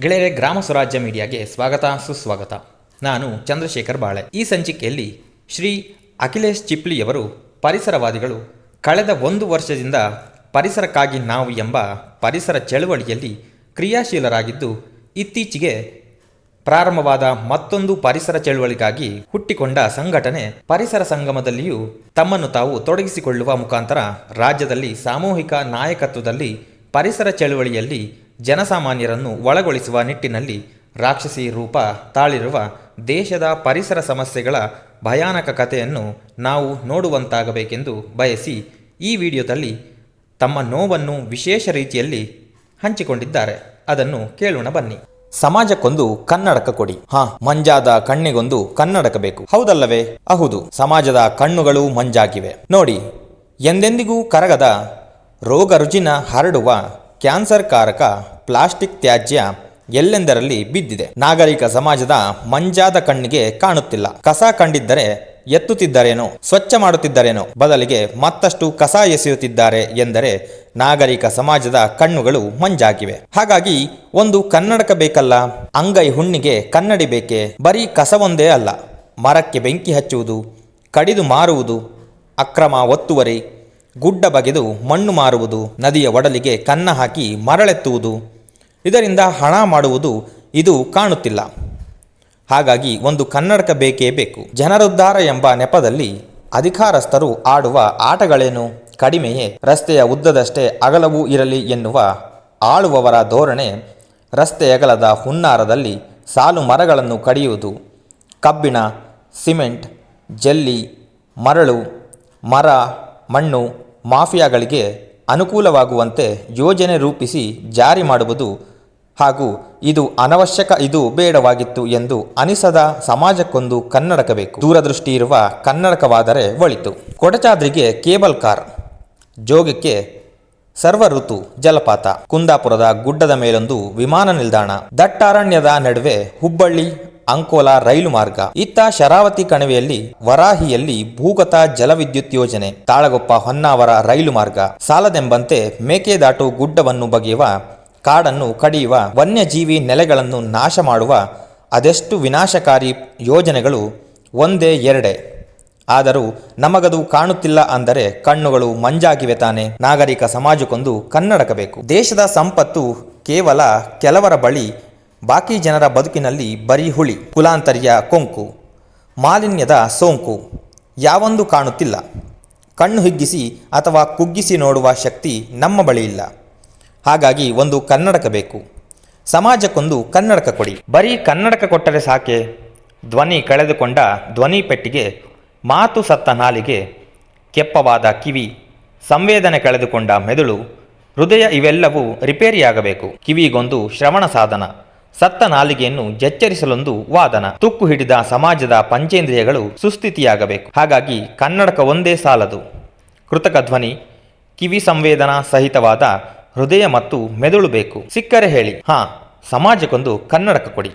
ಗೆಳೆಯರೆ, ಗ್ರಾಮ ಸ್ವರಾಜ್ಯ ಮೀಡಿಯಾಗೆ ಸ್ವಾಗತ, ಸುಸ್ವಾಗತ. ನಾನು ಚಂದ್ರಶೇಖರ್ ಬಾಳೆ. ಈ ಸಂಚಿಕೆಯಲ್ಲಿ ಶ್ರೀ ಅಖಿಲೇಶ್ ಚಿಪ್ಲಿಯವರು ಪರಿಸರವಾದಿಗಳು ಕಳೆದ ಒಂದು ವರ್ಷದಿಂದ ಪರಿಸರಕ್ಕಾಗಿ ನಾವು ಎಂಬ ಪರಿಸರ ಚಳವಳಿಯಲ್ಲಿ ಕ್ರಿಯಾಶೀಲರಾಗಿದ್ದು, ಇತ್ತೀಚೆಗೆ ಪ್ರಾರಂಭವಾದ ಮತ್ತೊಂದು ಪರಿಸರ ಚಳುವಳಿಗಾಗಿ ಹುಟ್ಟಿಕೊಂಡ ಸಂಘಟನೆ ಪರಿಸರ ಸಂಗಮದಲ್ಲಿಯೂ ತಮ್ಮನ್ನು ತಾವು ತೊಡಗಿಸಿಕೊಳ್ಳುವ ಮುಖಾಂತರ ರಾಜ್ಯದಲ್ಲಿ ಸಾಮೂಹಿಕ ನಾಯಕತ್ವದಲ್ಲಿ ಪರಿಸರ ಚಳುವಳಿಯಲ್ಲಿ ಜನಸಾಮಾನ್ಯರನ್ನು ಒಳಗೊಳಿಸುವ ನಿಟ್ಟಿನಲ್ಲಿ ರಾಕ್ಷಸಿ ರೂಪ ತಾಳಿರುವ ದೇಶದ ಪರಿಸರ ಸಮಸ್ಯೆಗಳ ಭಯಾನಕ ಕಥೆಯನ್ನು ನಾವು ನೋಡುವಂತಾಗಬೇಕೆಂದು ಬಯಸಿ ಈ ವಿಡಿಯೋದಲ್ಲಿ ತಮ್ಮ ನೋವನ್ನು ವಿಶೇಷ ರೀತಿಯಲ್ಲಿ ಹಂಚಿಕೊಂಡಿದ್ದಾರೆ. ಅದನ್ನು ಕೇಳೋಣ ಬನ್ನಿ. ಸಮಾಜಕ್ಕೊಂದು ಕನ್ನಡಕ ಕೊಡಿ. ಹಾ, ಮಂಜಾದ ಕಣ್ಣಿಗೊಂದು ಕನ್ನಡಕ ಬೇಕು. ಹೌದಲ್ಲವೇ? ಹೌದು ಸಮಾಜದ ಕಣ್ಣುಗಳು ಮಂಜಾಗಿವೆ. ನೋಡಿ, ಎಂದೆಂದಿಗೂ ಕರಗದ ರೋಗ ರುಜಿನ ಹರಡುವ ಕ್ಯಾನ್ಸರ್ ಕಾರಕ ಪ್ಲಾಸ್ಟಿಕ್ ತ್ಯಾಜ್ಯ ಎಲ್ಲೆಂದರಲ್ಲಿ ಬಿದ್ದಿದೆ? ನಾಗರಿಕ ಸಮಾಜದ ಮಂಜಾದ ಕಣ್ಣಿಗೆ ಕಾಣುತ್ತಿಲ್ಲ. ಕಸ ಕಂಡಿದ್ದರೆ ಎತ್ತುತ್ತಿದ್ದರೇನೋ, ಸ್ವಚ್ಛ ಮಾಡುತ್ತಿದ್ದರೇನೋ ಬದಲಿಗೆ ಮತ್ತಷ್ಟು ಕಸ ಎಸೆಯುತ್ತಿದ್ದಾರೆ ಎಂದರೆ ನಾಗರಿಕ ಸಮಾಜದ ಕಣ್ಣುಗಳು ಮಂಜಾಗಿವೆ. ಹಾಗಾಗಿ ಒಂದು ಕನ್ನಡಕ ಬೇಕಲ್ಲ? ಅಂಗೈ ಹುಣ್ಣಿಗೆ ಕನ್ನಡಿ ಬೇಕೆ? ಬರೀ ಕಸವೊಂದೇ ಅಲ್ಲ. ಮರಕ್ಕೆ ಬೆಂಕಿ ಹಚ್ಚುವುದು, ಕಡಿದು ಮಾರುವುದು, ಅಕ್ರಮ ಒತ್ತುವರಿ ಗುಡ್ಡ ಬಗೆದು ಮಣ್ಣು ಮಾರುವುದು, ನದಿಯ ಒಡಲಿಗೆ ಕನ್ನ ಹಾಕಿ ಮರಳೆತ್ತುವುದು. ಇದರಿಂದ ಹಣ ಮಾಡುವುದು ಇದು ಕಾಣುತ್ತಿಲ್ಲ. ಹಾಗಾಗಿ ಒಂದು ಕನ್ನಡಕ ಬೇಕೇ ಬೇಕು. ಜನರುದ್ಧಾರ ಎಂಬ ನೆಪದಲ್ಲಿ ಅಧಿಕಾರಸ್ಥರು ಆಡುವ ಆಟಗಳೇನು? ಕಡಿಮೆಯೇ. ರಸ್ತೆಯ ಉದ್ದದಷ್ಟೇ ಅಗಲವೂ ಇರಲಿ ಎನ್ನುವ ಆಳುವವರ ಧೋರಣೆ ರಸ್ತೆ ಅಗಲದ ಹುನ್ನಾರದಲ್ಲಿ ಸಾಲು ಮರಗಳನ್ನು ಕಡಿಯುವುದು. ಕಬ್ಬಿಣ, ಸಿಮೆಂಟ್, ಜಲ್ಲಿ, ಮರಳು, ಮರ ಮಣ್ಣು ಮಾಫಿಯಾಗಳಿಗೆ ಅನುಕೂಲವಾಗುವಂತೆ ಯೋಜನೆ ರೂಪಿಸಿ ಜಾರಿ ಮಾಡುವುದು ಹಾಗೂ ಇದು ಅನವಶ್ಯಕ, ಇದು ಬೇಡವಾಗಿತ್ತು ಎಂದು ಅನಿಸದ ಸಮಾಜಕ್ಕೊಂದು ಕನ್ನಡಕ ಬೇಕು ದೂರದೃಷ್ಟಿ ಇರುವ ಕನ್ನಡಕವಾದರೆ ಒಳಿತು. ಕೊಡಚಾದ್ರಿಗೆ ಕೇಬಲ್ ಕಾರ್. ಜೋಗಕ್ಕೆ ಸರ್ವ ಋತು, ಜಲಪಾತ. ಕುಂದಾಪುರದ ಗುಡ್ಡದ ಮೇಲೊಂದು ವಿಮಾನ ನಿಲ್ದಾಣ. ದಟ್ಟಾರಣ್ಯದ ನಡುವೆ ಹುಬ್ಬಳ್ಳಿ ಅಂಕೋಲ ರೈಲು ಮಾರ್ಗ. ಇತ್ತ ಶರಾವತಿ ಕಣಿವೆಯಲ್ಲಿ ವರಾಹಿಯಲ್ಲಿ ಭೂಗತ ಜಲವಿದ್ಯುತ್ ಯೋಜನೆ. ತಾಳಗೊಪ್ಪ ಹೊನ್ನಾವರ ರೈಲು ಮಾರ್ಗ. ಸಾಲದೆಂಬಂತೆ ಮೇಕೆದಾಟು ಗುಡ್ಡವನ್ನು ಬಗೆಯುವ, ಕಾಡನ್ನು ಕಡಿಯುವ, ವನ್ಯಜೀವಿ ನೆಲೆಗಳನ್ನು ನಾಶ ಮಾಡುವ ಅದೆಷ್ಟು ವಿನಾಶಕಾರಿ ಯೋಜನೆಗಳು? ಒಂದೇ ಎರಡೇ. ಆದರೂ ನಮಗದು ಕಾಣುತ್ತಿಲ್ಲ ಅಂದರೆ ಕಣ್ಣುಗಳು ಮಂಜಾಗಿವೆ ತಾನೆ. ನಾಗರಿಕ ಸಮಾಜಕ್ಕೊಂದು ಕನ್ನಡಕ ಬೇಕು ದೇಶದ ಸಂಪತ್ತು ಕೇವಲ ಕೆಲವರ ಬಳಿ ಬಾಕಿ ಜನರ ಬದುಕಿನಲ್ಲಿ ಬರೀ ಹುಳಿ, ಕುಲಾಂತರಿಯ ಕೊಂಕು, ಮಾಲಿನ್ಯದ ಸೋಂಕು, ಯಾವೊಂದು ಕಾಣುತ್ತಿಲ್ಲ. ಕಣ್ಣು ಹಿಗ್ಗಿಸಿ ಅಥವಾ ಕುಗ್ಗಿಸಿ ನೋಡುವ ಶಕ್ತಿ ನಮ್ಮ ಬಳಿ ಇಲ್ಲ. ಹಾಗಾಗಿ ಒಂದು ಕನ್ನಡಕ ಬೇಕು. ಸಮಾಜಕ್ಕೊಂದು ಕನ್ನಡಕ ಕೊಡಿ. ಬರೀ ಕನ್ನಡಕ ಕೊಟ್ಟರೆ ಸಾಕೆ? ಧ್ವನಿ ಕಳೆದುಕೊಂಡ ಧ್ವನಿ ಪೆಟ್ಟಿಗೆ, ಮಾತು ಸತ್ತ ನಾಲಿಗೆ, ಕೆಪ್ಪವಾದ ಕಿವಿ, ಸಂವೇದನೆ ಕಳೆದುಕೊಂಡ ಮೆದುಳು, ಹೃದಯ ಇವೆಲ್ಲವೂ ರಿಪೇರಿಯಾಗಬೇಕು. ಕಿವಿಗೊಂದು ಶ್ರವಣ ಸಾಧನ. ಸತ್ತ ನಾಲಿಗೆಯನ್ನು ಜಚ್ಚರಿಸಲೊಂದು ವಾದನ. ತುಕ್ಕು ಹಿಡಿದ ಸಮಾಜದ ಪಂಚೇಂದ್ರಿಯಗಳು ಸುಸ್ಥಿತಿಯಾಗಬೇಕು. ಹಾಗಾಗಿ ಕನ್ನಡಕ ಒಂದೇ ಸಾಲದು. ಕೃತಕ ಧ್ವನಿ, ಕಿವಿ ಸಂವೇದನಾ ಸಹಿತವಾದ ಹೃದಯ ಮತ್ತು ಮೆದುಳು ಬೇಕು. ಸಿಕ್ಕರೆ ಹೇಳಿ. ಹಾ, ಸಮಾಜಕ್ಕೊಂದು ಕನ್ನಡಕ ಕೊಡಿ.